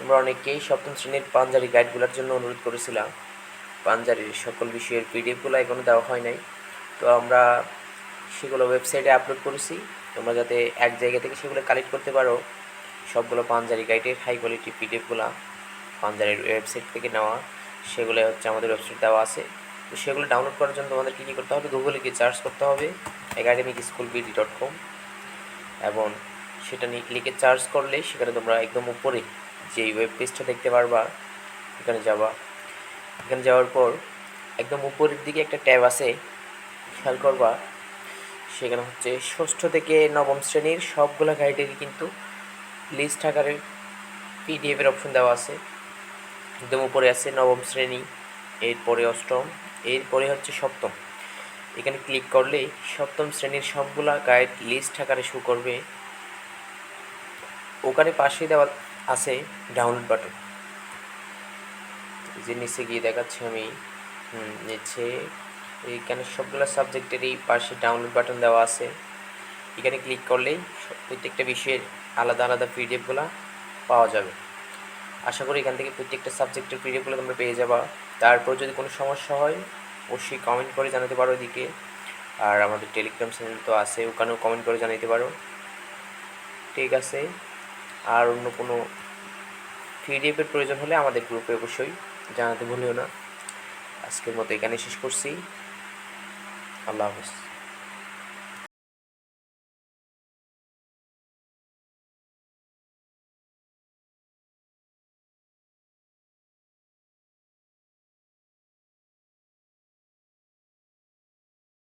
তোমরা অনেকেই সপ্তম শ্রেণির পাঞ্জাবি গাইডগুলোর জন্য অনুরোধ করেছিলাম। পাঞ্জাবির সকল বিষয়ের পিডিএফগুলো এখনও দেওয়া হয় নাই। তো আমরা সেগুলো ওয়েবসাইটে আপলোড করেছি। তোমরা যাতে এক জায়গা থেকে সেগুলো কালেক্ট করতে পারো, সবগুলো পাঞ্জাবি গাইডের হাই কোয়ালিটি পিডিএফগুলো পাঞ্জাবির ওয়েবসাইট থেকে নেওয়া, সেগুলো হচ্ছে আমাদের ওয়েবসাইট দেওয়া আছে। তো সেগুলো ডাউনলোড করার জন্য তোমাদের কী কী করতে হবে? গুগলে গিয়ে সার্চ করতে হবে academic school BD dot com এবং সেটা নিয়ে লিখে চার্জ করলে সেখানে তোমরা একদম উপরে যে ওয়েব পেজটা দেখতে পারবা, এখানে যাবা। এখানে যাওয়ার পর একদম উপরের দিকে একটা ট্যাব আছে, খেয়াল করবা, সেখানে হচ্ছে ষষ্ঠ থেকে নবম শ্রেণির সবগুলো গাইডেরই কিন্তু লিস্ট আকারের পিডিএফের অপশন দেওয়া আছে। একদম উপরে আছে নবম শ্রেণি, এরপরে অষ্টম, এরপরে হচ্ছে সপ্তম। এখানে ক্লিক করলেই সপ্তম শ্রেণির সবগুলা গাইড লিস্ট আকারে শো করবে। ওখানে পাশে দেওয়া আছে ডাউনলোড বাটন যে নিচে গিয়ে দেখাচ্ছি আমি নিচে এইখানে সবগুলো সাবজেক্টের এই পাশে ডাউনলোড বাটন দেওয়া আছে। এখানে ক্লিক করলেই প্রত্যেকটা বিষয়ের আলাদা আলাদা পিডিএফগুলো পাওয়া যাবে। আশা করি এখান থেকে প্রত্যেকটা সাবজেক্টের পিডিএফগুলো তোমরা পেয়ে যাবা। তারপর যদি কোনো সমস্যা হয়, অবশ্যই কমেন্ট করে জানাতে পারো এদিকে। আর আমাদের টেলিগ্রাম চ্যানেল তো আছে, ওখানেও কমেন্ট করে জানাতে পারো। ঠিক আছে। আর অন্য কোনো পিডিএফের প্রয়োজন হলে আমাদের গ্রুপে অবশ্যই জানাতে ভুলিও না। আজকের মতো এখানে শেষ করছি। আল্লাহ হাফেজ।